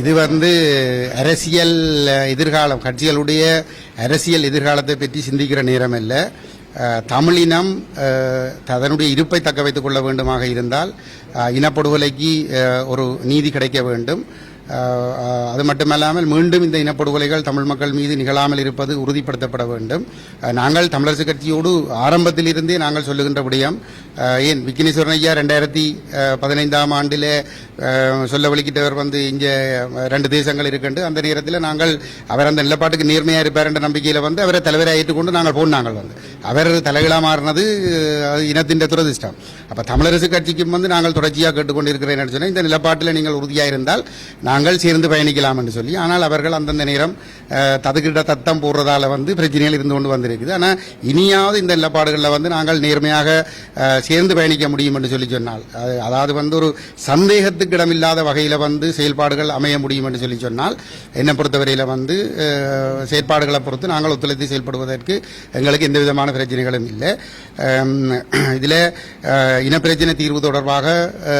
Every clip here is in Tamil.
இது வந்து அரசியல் எதிர்காலம் கட்சிகளுடைய அரசியல் எதிர்காலத்தை பற்றி சிந்திக்கிற நேரம் இல்லை தமிழினம் அதனுடைய இருப்பை தக்க வைத்துக் கொள்ள வேண்டுமாக இருந்தால் இனப்படுகொலைக்கு ஒரு நீதி கிடைக்க வேண்டும். அது மட்டுமல்லாமல் மீண்டும் இந்த இனப்படுகொலைகள் தமிழ் மக்கள் மீது நிகழாமல் இருப்பது உறுதிப்படுத்தப்பட வேண்டும். நாங்கள் தமிழரசு கட்சியோடு ஆரம்பத்திலிருந்தே நாங்கள் சொல்லுகின்ற விடயம் ஏன் விக்னேஸ்வரன் ஐயா ரெண்டாயிரத்தி பதினைந்தாம் ஆண்டில் சொல்ல வலிக்கிட்டவர் வந்து இங்கே ரெண்டு தேசங்கள் இருக்குண்டு அந்த நேரத்தில் நாங்கள் அவர் அந்த நிலப்பாட்டுக்கு நேர்மையாக இருப்பார் என்ற நம்பிக்கையில் வந்து அவரை தலைவரை ஏற்றுக்கொண்டு நாங்கள் போனாங்கள் வந்து. அவர் தலைகளாக மாறினது அது இனத்தின் துரதிஷ்டம் அப்போ தமிழரசு கட்சிக்கும் வந்து நாங்கள் தொடர்ச்சியாக கேட்டுக்கொண்டிருக்கிறேன் சொன்னால் இந்த நிலப்பாட்டில் நீங்கள் உறுதியாக இருந்தால் நாங்கள் சேர்ந்து பயணிக்கலாம் என்று சொல்லி ஆனால் அவர்கள் அந்தந்த நேரம் ததுக்கிட்ட தத்தம் போடுறதால வந்து பிரச்சனைகள் இருந்து கொண்டு வந்திருக்குது. ஆனால் இனியாவது இந்த நிலப்பாடுகளில் வந்து நாங்கள் நேர்மையாக சேர்ந்து பயணிக்க முடியும் என்று சொல்லி சொன்னால் அது- அதாவது வந்து ஒரு சந்தேகத்துக்கு இடமில்லாத வகையில் வந்து செயல்பாடுகள் அமைய முடியும் என்று சொல்லி சொன்னால் என்னை பொறுத்தவரையில் வந்து செயற்பாடுகளை பொறுத்து நாங்கள் ஒத்துழைத்து செயல்படுவதற்கு எங்களுக்கு எந்த விதமான பிரச்சனைகளும் இல்லை. இதில் இனப்பிரச்சனை தீர்வு தொடர்பாக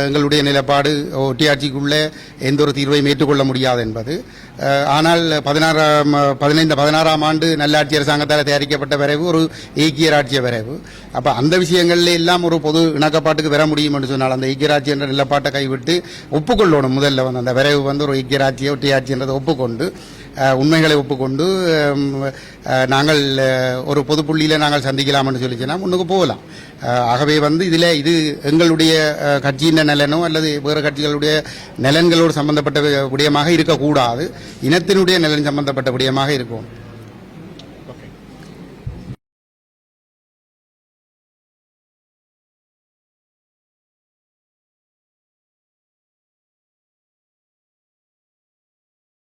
எங்களுடைய நிலைப்பாடு ஒட்டியாட்சிக்குள்ளே எந்த ஒரு தீர்வையும் ஏற்றுக்கொள்ள முடியாது என்பது. ஆனால் பதினாறாம் பதினைந்து பதினாறாம் ஆண்டு நல்லாட்சி அரசாங்கத்தால் தயாரிக்கப்பட்ட வரைவு ஒரு ஏக்கிய ராட்சிய வரைவு. அப்போ அந்த விஷயங்கள்ல எல்லாம் ஒரு பொது இணக்கப்பாட்டுக்கு பெற முடியும் என்று சொன்னால் அந்த ஐக்கியராட்சி என்ற நிலப்பாட்டை கைவிட்டு ஒப்புக்கொள்ளணும் முதல்ல வந்து. அந்த வரைவு வந்து ஒரு ஐக்கியராட்சிய ஒட்டியாட்சின்றதை ஒப்புக்கொண்டு உண்மைகளை ஒப்புக்கொண்டு நாங்கள் ஒரு பொது புள்ளியில் நாங்கள் சந்திக்கலாம் சொல்லிச்சுன்னா முன்னுக்கு போகலாம். ஆகவே வந்து இதில் இது எங்களுடைய கட்சியின் நலனோ அல்லது வேறு கட்சிகளுடைய நலன்களோடு சம்பந்தப்பட்ட விடயமாக இருக்கக்கூடாது. இனத்தினுடைய நலன் சம்பந்தப்பட்ட விடயமாக இருக்கும்.